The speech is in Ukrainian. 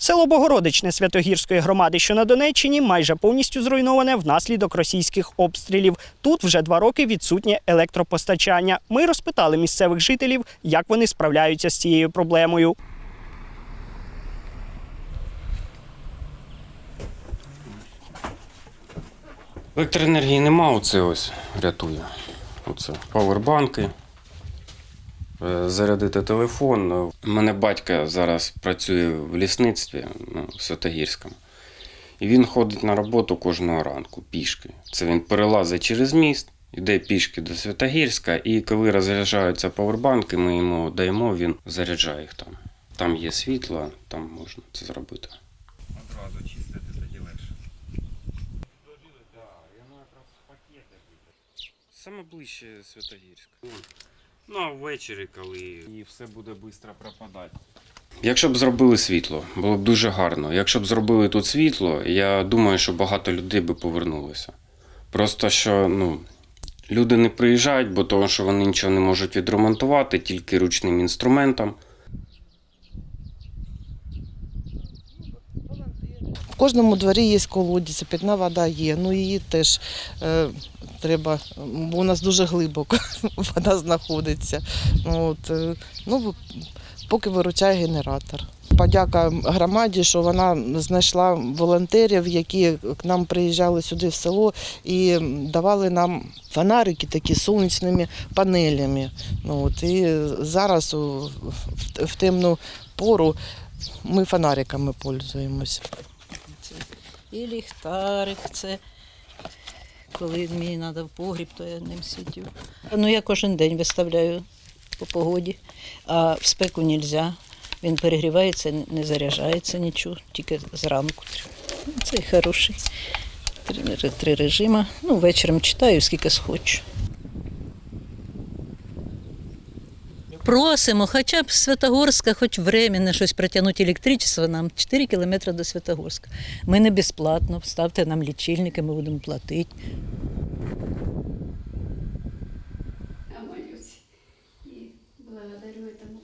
Село Богородичне Святогірської громади, що на Донеччині, майже повністю зруйноване внаслідок російських обстрілів. Тут вже два роки відсутнє електропостачання. Ми розпитали місцевих жителів, як вони справляються з цією проблемою. Електроенергії нема, оце ось рятує. Оце павербанки. Е, Зарядити телефон. У мене батько зараз працює в лісництві ну, в Святогірському. І він ходить на роботу кожного ранку пішки. Це він перелазить через міст, йде пішки до Святогірська, і коли розряджаються павербанки, ми йому даємо, він заряджає їх там. Там є світло, там можна це зробити. Одразу чистити тоді легше. Саме ближче Святогірськ. Ну, а ввечері, коли і все буде швидко пропадати. Якщо б зробили світло, було б дуже гарно. Якщо б зробили тут світло, я думаю, що багато людей би повернулося. Просто що ну, люди не приїжджають, бо того, що вони нічого не можуть відремонтувати, тільки ручним інструментом. Кожному дворі є колодязь, питна вода є. Ну її теж е, треба, бо у нас дуже глибоко вода знаходиться. От, е, ну, поки виручає генератор. Подяка громаді, що вона знайшла волонтерів, які к нам приїжджали сюди в село і давали нам фонарики такі сонячними панелями. Ну, от, і зараз у, в, в темну пору ми фонариками пользуємося. І ліхтарик, це коли мені треба в погріб, то я ним сидю. Ну, я кожен день виставляю по погоді, а в спеку не можна. Він перегрівається, не заряджається нічого, тільки зранку. Цей Це хороший. Три, три режима. Ну, вечором читаю, скільки схочу. Просимо, хоча б з Святогорська, хоч временно щось притягнути електричество нам 4 кілометри до Святогорська. Ми не безплатно, ставте нам лічильники, ми будемо платити. Я молюсь і благодарю тому.